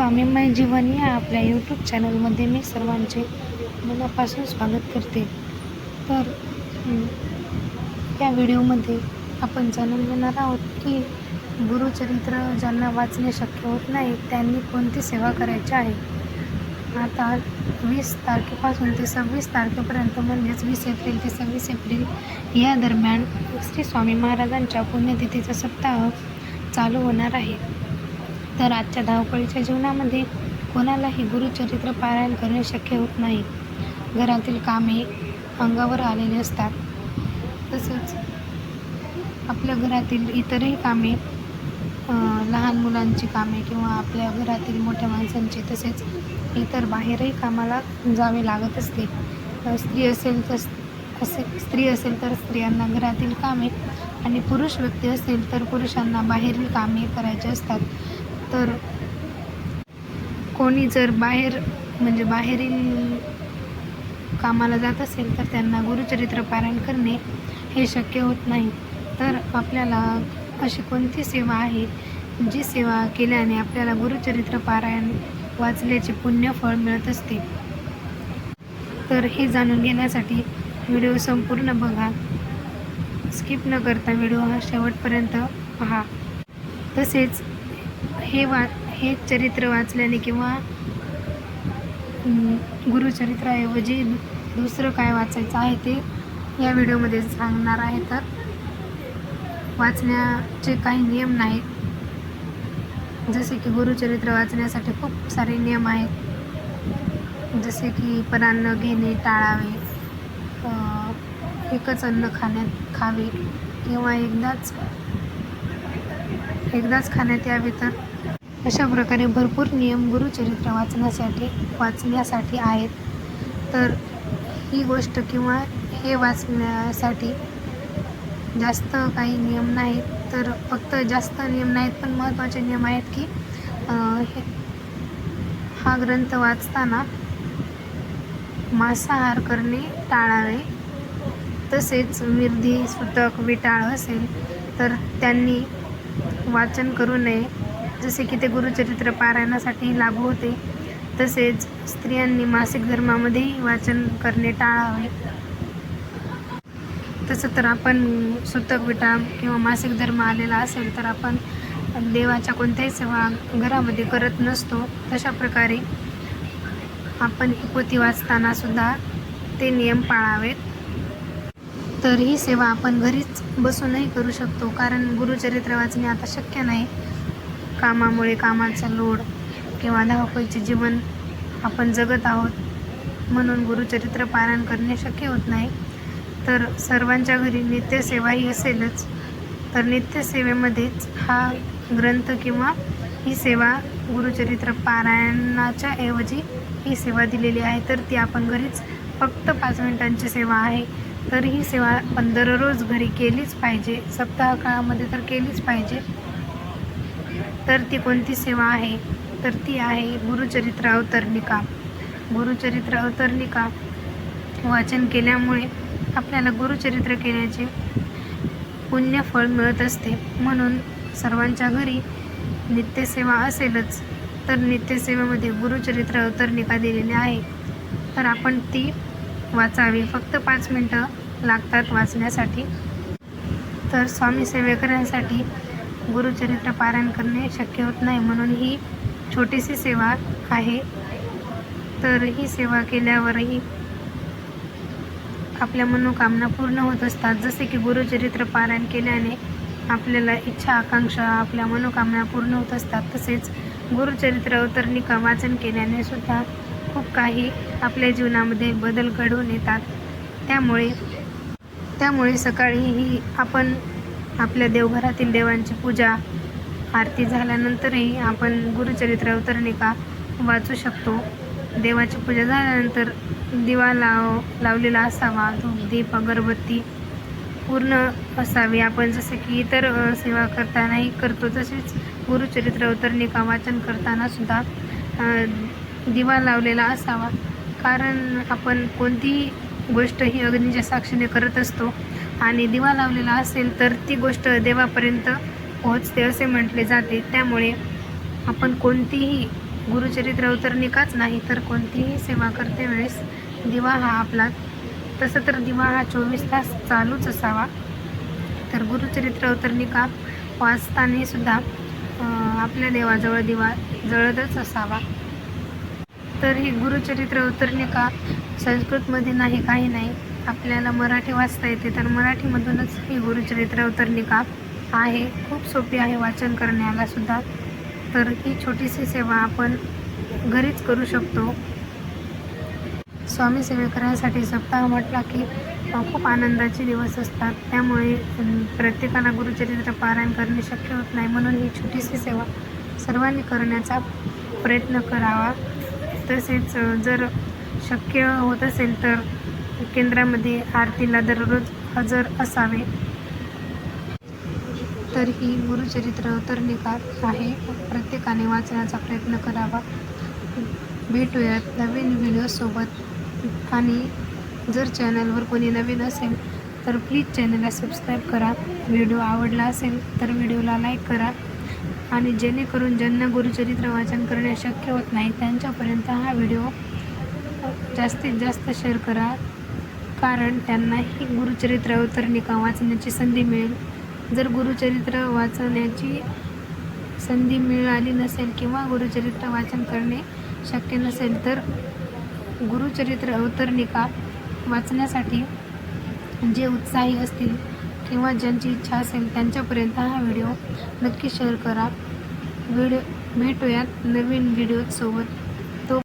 स्वामीमय जीवन या आपल्या यूट्यूब चॅनलमध्ये मी सर्वांचे मनापासून स्वागत करते. तर या व्हिडिओमध्ये आपण जाणून घेणार आहोत की गुरुचरित्र ज्यांना वाचणे शक्य होत नाही त्यांनी कोणती सेवा करायची आहे? आता वीस तारखेपासून ते सव्वीस तारखेपर्यंत म्हणजेच वीस एप्रिल ते सव्वीस एप्रिल या दरम्यान श्री स्वामी महाराजांच्या पुण्यतिथीचा सप्ताह चालू होणार आहे. तर आजच्या धावपळीच्या जीवनामध्ये कोणालाही गुरुचरित्र पारायण करणे शक्य होत नाही. घरातील कामे अंगावर आलेली असतात. तसंच आपल्या घरातील इतरही कामे लहान मुलांची कामे किंवा आपल्या घरातील मोठ्या माणसांची तसेच इतर बाहेरही कामाला जावे लागत असते. स्त्री असेल तर असे स्त्री असेल तर स्त्रियांना घरातील कामे आणि पुरुष व्यक्ती असेल तर पुरुषांना बाहेरील कामे करायची असतात. तर कोणी जर बाहेर म्हणजे बाहेरील कामाला जात असेल तर त्यांना गुरुचरित्र पारायण करणे हे शक्य होत नाही. तर आपल्याला अशी कोणती सेवा आहे जी सेवा केल्याने आपल्याला गुरुचरित्र पारायण वाचल्याचे पुण्यफळ मिळत असते? तर हे जाणून घेण्यासाठी व्हिडिओ संपूर्ण बघा. स्किप न करता व्हिडिओ हा शेवटपर्यंत पहा. तसेच हे वा हे चरित्र वाचल्याने किंवा गुरुचरित्राऐवजी दुसरं काय वाचायचं आहे ते या व्हिडिओमध्ये सांगणार आहे. तर वाचण्याचे काही नियम नाहीत. जसे की गुरुचरित्र वाचण्यासाठी खूप सारे नियम आहेत. जसे की परान्न घेणे टाळावे एकच अन्न खाण्यात खावे किंवा एकदाच एकदाच खाण्यात यावे तर अशा प्रकारे भरपूर नियम गुरुचरित्र वाचण्यासाठी वाचण्यासाठी आहेत. तर ही गोष्ट किंवा हे वाचण्यासाठी जास्त काही नियम नाहीत. तर फक्त जास्त नियम नाहीत पण महत्त्वाचे नियम आहेत की हे हा ग्रंथ वाचताना मांसाहार करणे टाळावे. तसेच मिरधी सुतक विटाळ असेल तर त्यांनी वाचन करू नये. जसे की ते गुरुचरित्र पारायणासाठी लागू होते तसेच स्त्रियांनी मासिक धर्मामध्येही वाचन करणे टाळावे तसं तर आपण सुतक विटाम किंवा मासिक धर्म आलेला असेल तर आपण देवाच्या कोणत्याही सेवा घरामध्ये करत नसतो. तशा प्रकारे आपण पोथी वाचताना सुद्धा ते नियम पाळावेत. तर ही सेवा आपण घरीच बसूनही करू शकतो कारण गुरुचरित्र वाचणे आता शक्य नाही. कामामुळे कामाचा लोड किंवा धावपळीचे जीवन आपण जगत आहोत म्हणून गुरुचरित्र पारायण करणे शक्य होत नाही. तर सर्वांच्या घरी नित्यसेवा ही असेलच. तर नित्यसेवेमध्येच हा ग्रंथ किंवा ही सेवा गुरुचरित्र पारायणाच्या ऐवजी ही सेवा दिलेली आहे. तर ती आपण घरीच फक्त पाच मिनिटांची सेवा आहे. तर ही सेवा आपण दररोज घरी केलीच पाहिजे. सप्ताह काळामध्ये तर केलीच पाहिजे. तर ती कोणती सेवा आहे? तर ती आहे गुरुचरित्र अवतरणिका. गुरुचरित्र अवतरणिका वाचन केल्यामुळे आपल्याला गुरुचरित्र केल्याचे पुण्यफळ मिळत असते. म्हणून सर्वांच्या घरी नित्यसेवा असेलच तर नित्यसेवेमध्ये गुरुचरित्र अवतरणिका दिलेली आहे. तर आपण ती वाचावी. फक्त पाच मिनटं लागतात वाचण्यासाठी. तर स्वामी सेवेकरांसाठी गुरुचरित्र पारायण करणे शक्य होत नाही म्हणून ही छोटीशी सेवा आहे. तर ही सेवा केल्यावरही आपल्या मनोकामना पूर्ण होत असतात. जसे की गुरुचरित्र पारायण केल्याने आपल्याला इच्छा आकांक्षा आपल्या मनोकामना पूर्ण होत असतात. तसेच गुरुचरित्र अवतरणिका वाचन केल्याने सुद्धा खूप काही आपल्या जीवनामध्ये बदल घडून येतात. त्यामुळे त्यामुळे सकाळी ही आपण आपल्या देवघरातील देवांची पूजा आरती झाल्यानंतरही आपण गुरुचरित्र अवतरणिका वाचू शकतो. देवाची पूजा झाल्यानंतर दिवा लाव लावलेला असावा धूप दीप अगरबत्ती पूर्ण असावी. आपण जसे की इतर सेवा करतानाही करतो तसेच गुरुचरित्र अवतरणिका वाचन करताना सुद्धा दिवा लावलेला असावा. कारण आपण कोणतीही गोष्ट ही अग्नीच्या साक्षीने करत असतो आणि दिवा लावलेला असेल तर ती गोष्ट देवापर्यंत पोहोचते असे म्हटले जाते. त्यामुळे आपण कोणतीही गुरुचरित्र अवतरणिकाच नाही तर कोणतीही सेवा करते वेळेस दिवा हा आपला तसं तर दिवा हा चोवीस तास चालूच असावा. तर गुरुचरित्र अवतरणिका वाचताना सुद्धा आपल्या देवाजवळ दिवा जळतच असावा. तर ही गुरुचरित्र अवतरणिका संस्कृतमध्ये नाही काही नाही. आपल्याला मराठी वाचता येते तर मराठीमधूनच ही गुरुचरित्र अवतरणिका आहे. खूप सोपी आहे वाचन करण्याला सुद्धा. तर ही छोटीशी सेवा आपण घरीच करू शकतो. स्वामी सेवेकरांसाठी सप्ताह म्हटला की खूप आनंदाचे दिवस असतात. त्यामुळे प्रत्येकाला गुरुचरित्र पारायण करणे शक्य होत नाही. म्हणून ही छोटीशी सेवा सर्वांनी करण्याचा प्रयत्न करावा. तसेच जर शक्य होत असेल तर केंद्रामध्ये आरतीला दररोज हजर असावे. तर ही गुरुचरित्र अवतरणिका आहे. प्रत्येकाने वाचण्याचा प्रयत्न करावा. भेटूयात नवीन व्हिडिओसोबत आणि जर चॅनलवर कोणी नवीन असेल तर प्लीज चॅनलला सबस्क्राईब करा. व्हिडिओ आवडला असेल तर व्हिडिओला लाईक करा. आणि जेणेकरून ज्यांना गुरुचरित्र वाचन करणे शक्य होत नाही त्यांच्यापर्यंत हा व्हिडिओ जास्तीत जास्त शेअर करा. कारण त्यांना ही गुरुचरित्र अवतरणिका वाचण्याची संधी मिळेल. जर गुरुचरित्र वाचण्याची संधी मिळाली नसेल किंवा गुरुचरित्र वाचन करणे शक्य नसेल तर गुरुचरित्र अवतरणिका वाचण्यासाठी जे उत्साही असतील किंवा ज्यांची इच्छा असेल त्यांच्यापर्यंत हा व्हिडिओ नक्की शेअर करा. व्हिडिओ भेटूयात नवीन व्हिडिओसोबत